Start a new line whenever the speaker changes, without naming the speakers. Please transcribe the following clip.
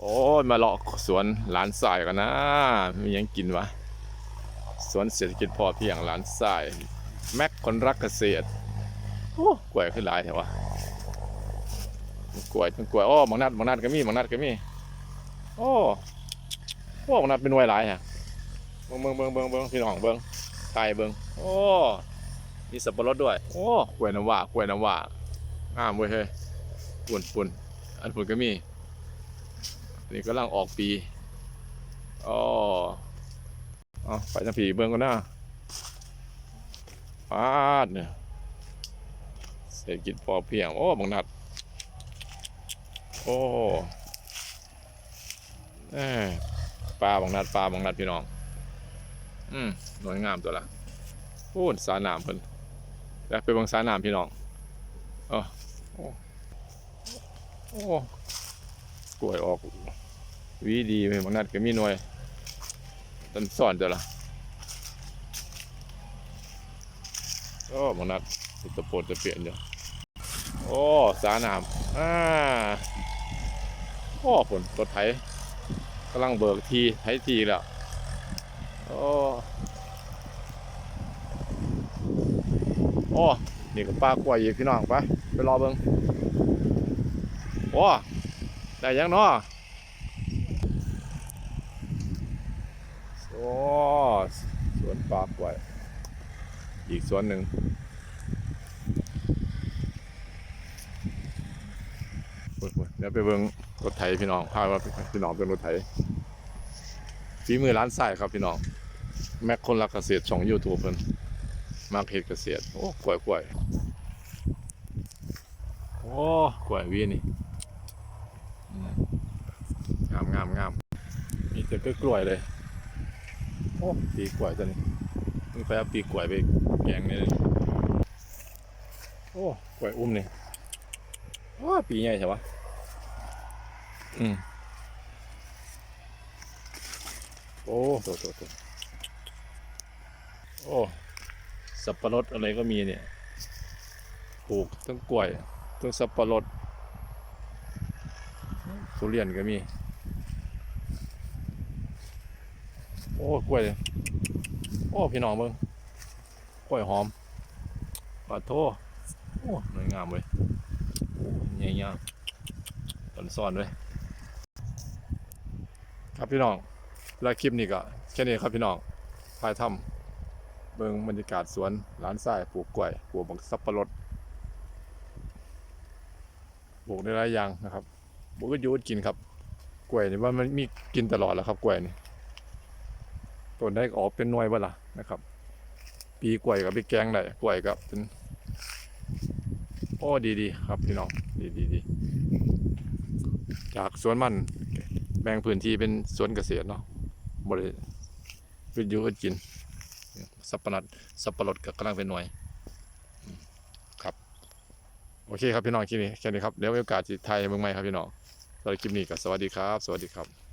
โอ้ยมาเลาะสวนหลานสายกันนะมียังกินวะสวนเศรษฐกิจพอเพียงหลานสาย แม็กคนรักเกษตรโอ้กล้วยขึ้นหลายแถวะกล้วยกล้วยโอ้บางนัดบางนัดก็มีบางนัดก็มีโอ้โอ้บางนัดเป็นหน่วยหลายฮะเบิ่งเบิ่งเบิ่งเบิ่งเบิ่งพี่น้องเบิ่งไทยเบิ่งโอ้มีสับปะรดด้วย โอ้กล้วยน้ำว้ากล้วยน้ำว้างามเว้ยเฮ้ยปุ่นปุ่นอันปุ่นก็มี นี่กำลังออกปีอ๋อเอาไปทางผีเบิ่งก่อนนะปาดเนี่ยเศรษฐกิจพอเพียง โอ้บังนัด โอ้เอปลาบังนัดปลาบังนัดพี่น้อง อืมหน่วยงามตัวละโอ้สาหนามเพิ่นอยากไปบังสาหนามพี่น้องเออโอ้โอ้กล้วยออก วีดีไปบางนัดก็มีหน่วยต้นซ่อนตัวละโอ้บางนัดตะโปดจะเปลี่ยนอยู่โอ้สาหนามอ่าโอ้ฝนรถไถกำลังเบิกทีไถทีแล้วโอ้โอ้นี่ก็ปลากล้วยอีกพี่น้องไปไปรอเบิ่งโอ้ได้ยังเนาะ โอ้สวนปลากไว้อีกสวนหนึ่งเดี๋ยวไปเบิ่งรถไถพี่น้องพาว่าพี่น้องเป็นรถไถฝีมือร้านใสายครับพี่น้อง แม็กคนรักเกษตรช่องยูทูบเพิ่นมาเฮ็ดเกษตร โอ้กล้วยกล้วยโอ้กล้วยวีนี่งามงามงามมีแต่กล้วยเลย อ้ปีกล้วยตัวนี้มึงไปเอาปีกล้วยไปแกงนี่เลยโอ้กล้วยอุ้มนี่โอ้ปีใหญ่ใช่ปะอืมโอ้โตโตโตโอ้สับปะรดอะไรก็มีเนี่ยปลูกทั้งกล้วยทั้งสับปะรดทุเรียนก็มี โอ้กล้วยเลยโอ้พี่น้องเบิ่งกล้วยหอมปลาโทโอ้หน่วยงามเว้ยใหญ่ยางต้นซ่อนเว้ยครับพี่น้องแล้วคลิปนี้ก็แค่นี้ครับพี่น้องพายถ้ำเบิ่งบรรยากาศสวนร้านทรายปลูกกล้วยปลูกบักสับปะรดปลูกได้หลายอย่างนะครับปลูกก็อยูดกินครับกล้วยนี่ว่ามันมีกินตลอดแหล้วครับกล้วยนี่ ต้นได้ออกเป็นหน่วยบ่ล่ะนะครับ ปีกล้วยกับปีแกงได้กล้วยกับเป็นโอ้ดีดีครับพี่น้องดีดีดีจากสวนมันแบ่งพื้นที่เป็นสวนเกษตรเนาะบริวิทยุก็กิน สับปะรดสับปะรดกับกำลังเป็นหน่วยครับโอเคครับพี่น้องคลิปนี้แค่นี้ครับเดี๋ยวมีโอกาสจะไทยเมืองใหม่ครับพี่น้องสำหรับคลิปนี้ก็สวัสดีครับ สวัสดีครับ